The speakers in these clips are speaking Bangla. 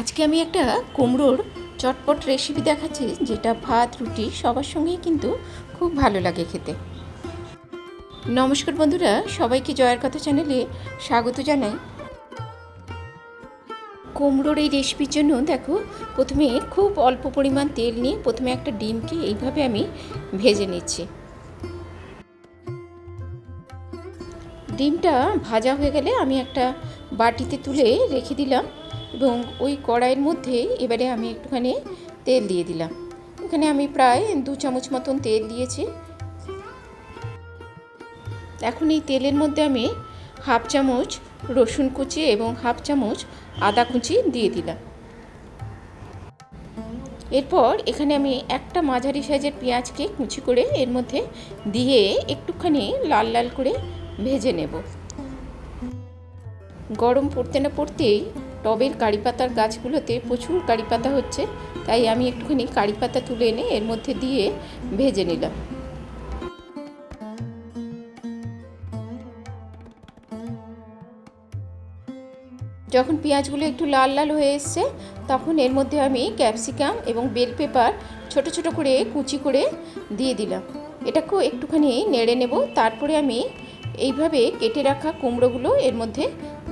আজকে আমি একটা কুমড়োর চটপট রেসিপি দেখাচ্ছি, যেটা ভাত, রুটি, সবার সঙ্গেই কিন্তু খুব ভালো লাগে খেতে। নমস্কার বন্ধুরা, সবাইকে জয়ের কথা চ্যানেলে স্বাগত জানাই। কুমড়োর এই রেসিপির জন্য দেখো, প্রথমে খুব অল্প পরিমাণ তেল নিয়ে প্রথমে একটা ডিমকে এইভাবে আমি ভেজে নিচ্ছি। ডিমটা ভাজা হয়ে গেলে আমি একটা বাটিতে তুলে রেখে দিলাম। এবং ওই কড়াইয়ের মধ্যে এবারে আমি একটুখানি তেল দিয়ে দিলাম। এখানে আমি প্রায় দু চামচ মতন তেল দিয়েছি। এখন এই তেলের মধ্যে আমি হাফ চামচ রসুন কুচি এবং হাফ চামচ আদা কুচি দিয়ে দিলাম। এরপর এখানে আমি একটা মাঝারি সাইজের পেঁয়াজকে কুচি করে এর মধ্যে দিয়ে একটুখানি লাল লাল করে ভেজে নেব। গরম পড়তে না পড়তেই টবের কারি পাতার গাছগুলোতে প্রচুর কারি পাতা হচ্ছে, তাই আমি একটুখানি কারি পাতা তুলে এনে এর মধ্যে দিয়ে ভেজে নিলাম। যখন পেঁয়াজগুলো একটু লাল লাল হয়ে এসছে, তখন এর মধ্যে আমি ক্যাপসিকাম এবং বেল পেপার ছোট ছোট করে কুচি করে দিয়ে দিলাম। এটাকেও একটুখানি নেড়ে নেব, তারপরে আমি এইভাবে কেটে রাখা কুমড়োগুলো এর মধ্যে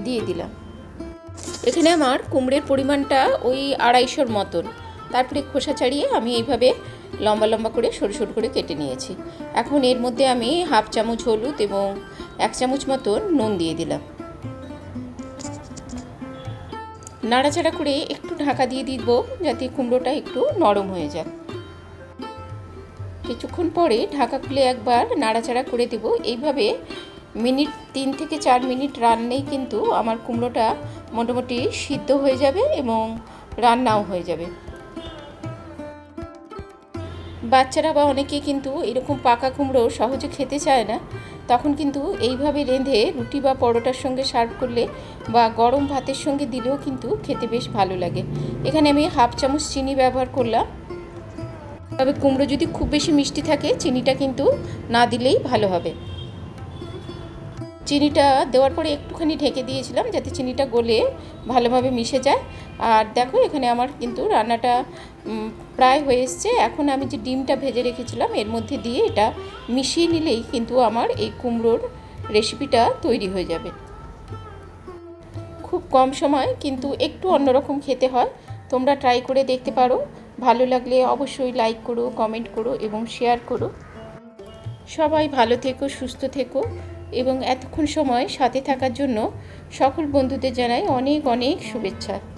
দিয়ে দিলাম। এখানে আমার কুমড়ের পরিমাণটা ওই আড়াইশোর মতন। তারপরে খোসা ছাড়িয়ে আমি এইভাবে লম্বা লম্বা করে সরু সরু করে কেটে নিয়েছি। এখন এর মধ্যে আমি হাফ চামচ হলুদ এবং এক চামচ মতন নুন দিয়ে দিলাম। নাড়াচাড়া করে একটু ঢাকা দিয়ে দিব যাতে কুমড়োটা একটু নরম হয়ে যায়। কিছুক্ষণ পরে ঢাকা খুলে একবার নাড়াচাড়া করে দেব। এইভাবে মিনিট তিন থেকে চার মিনিট রান্নেই কিন্তু আমার কুমড়োটা মোটামুটি সিদ্ধ হয়ে যাবে এবং রান্নাও হয়ে যাবে। বাচ্চারা বা অনেকে কিন্তু এরকম পাকা কুমড়ো সহজে খেতে চায় না। তখন কিন্তু এইভাবে রেঁধে রুটি বা পরোটার সঙ্গে সার্ভ করলে বা গরম ভাতের সঙ্গে দিলেও কিন্তু খেতে বেশ ভালো লাগে। এখানে আমি হাফ চামচ চিনি ব্যবহার করলাম। তবে কুমড়ো যদি খুব বেশি মিষ্টি থাকে, চিনিটা কিন্তু না দিলেই ভালো হবে। চিনিটা দেওয়ার পরে একটুখানি ঢেকে দিয়েছিলাম যাতে চিনিটা গলে ভালোভাবে মিশে যায়। আর দেখো এখানে আমার কিন্তু রান্নাটা প্রায় হয়ে এসছে। এখন আমি যে ডিমটা ভেজে রেখেছিলাম, এর মধ্যে দিয়ে এটা মিশিয়ে নিলেই কিন্তু আমার এই কুমড়োর রেসিপিটা তৈরি হয়ে যাবে। খুব কম সময়, কিন্তু একটু অন্যরকম খেতে হয়। তোমরা ট্রাই করে দেখতে পারো। ভালো লাগলে অবশ্যই লাইক করো, কমেন্ট করো এবং শেয়ার করো। সবাই ভালো থেকো, সুস্থ থেকো। এবং এতক্ষণ সময় সাথে থাকার জন্য সকল বন্ধুদের জানাই অনেক অনেক শুভেচ্ছা।